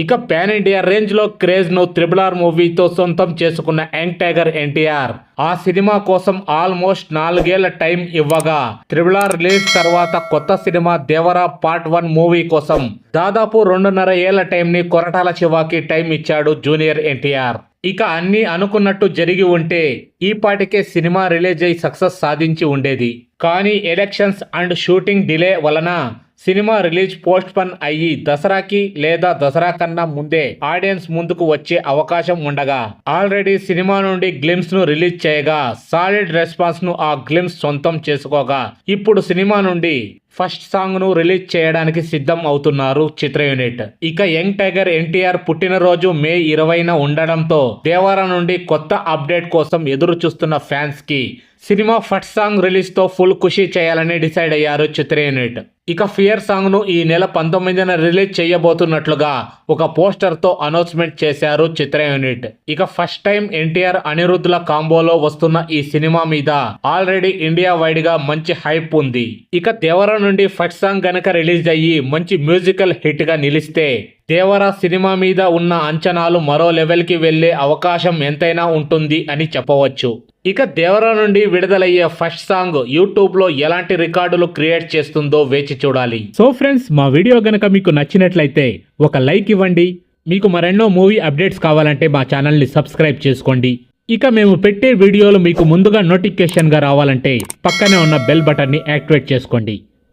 ఇక pan India రేంజ్లో క్రేజ్ను triple R మూవీతో సొంతం చేసుకున్న యంగ్ టైగర్ ఎన్టీఆర్. ఆ సినిమా కోసం ఆల్మోస్ట్ నాలుగేళ్ళ టైం ఇవ్వగా త్రిబుల్ ఆర్ రిలీజ్ తర్వాత కొత్త cinema Devara part one movie కోసం దాదాపు రెండున్నర ఏళ్ళ టైం ని కొరటాల శివాకి టైం ఇచ్చాడు జూనియర్ ఎన్టీఆర్. ఇక అన్ని అనుకున్నట్టు జరిగి ఉంటే ఈ పాటికే సినిమా రిలీజ్ అయి సక్సెస్ సాధించి ఉండేది. కానీ ఎలక్షన్స్ అండ్ షూటింగ్ డిలే వలన సినిమా రిలీజ్ పోస్ట్ పన్ అయ్యి దసరాకి లేదా దసరా కన్నా ముందే ఆడియన్స్ ముందుకు వచ్చే అవకాశం ఉండగా ఆల్రెడీ సినిమా నుండి గ్లిమ్స్ను రిలీజ్ చేయగా సాలిడ్ రెస్పాన్స్ను ఆ గ్లిమ్స్ సొంతం చేసుకోగా ఇప్పుడు సినిమా నుండి ఫస్ట్ సాంగ్ను రిలీజ్ చేయడానికి సిద్ధం అవుతున్నారు చిత్ర యూనిట్. ఇక యంగ్ టైగర్ ఎన్టీఆర్ పుట్టినరోజు మే ఇరవైన ఉండడంతో దేవారా నుండి కొత్త అప్డేట్ కోసం ఎదురు చూస్తున్న ఫ్యాన్స్కి సినిమా ఫస్ట్ సాంగ్ రిలీజ్తో ఫుల్ ఖుషి చేయాలని డిసైడ్ అయ్యారు చిత్ర యూనిట్. ఇక ఫియర్ సాంగ్ను ఈ నెల పంతొమ్మిదిన రిలీజ్ చేయబోతున్నట్లుగా ఒక పోస్టర్తో అనౌన్స్మెంట్ చేశారు చిత్ర యూనిట్. ఇక ఫస్ట్ టైం ఎన్టీఆర్ అనిరుద్ధుల కాంబోలో వస్తున్న ఈ సినిమా మీద ఆల్రెడీ ఇండియా వైడ్గా మంచి హైప్ ఉంది. ఇక దేవరా నుండి ఫస్ట్ సాంగ్ గనక రిలీజ్ అయ్యి మంచి మ్యూజికల్ హిట్గా నిలిస్తే దేవరా సినిమా మీద ఉన్న అంచనాలు మరో లెవెల్కి వెళ్ళే అవకాశం ఎంతైనా ఉంటుంది అని చెప్పవచ్చు. ఇక దేవరా నుండి విడుదలయ్యే ఫస్ట్ సాంగ్ యూట్యూబ్లో ఎలాంటి రికార్డులు క్రియేట్ చేస్తుందో వేచి చూడాలి. సో ఫ్రెండ్స్ మా వీడియో గనక మీకు నచ్చినట్లయితే ఒక లైక్ ఇవ్వండి. మీకు మరెన్నో మూవీ అప్డేట్స్ కావాలంటే మా ఛానల్ని సబ్స్క్రైబ్ చేసుకోండి. ఇక మేము పెట్టే వీడియోలు మీకు ముందుగా నోటిఫికేషన్గా రావాలంటే పక్కనే ఉన్న బెల్ బటన్ని యాక్టివేట్ చేసుకోండి.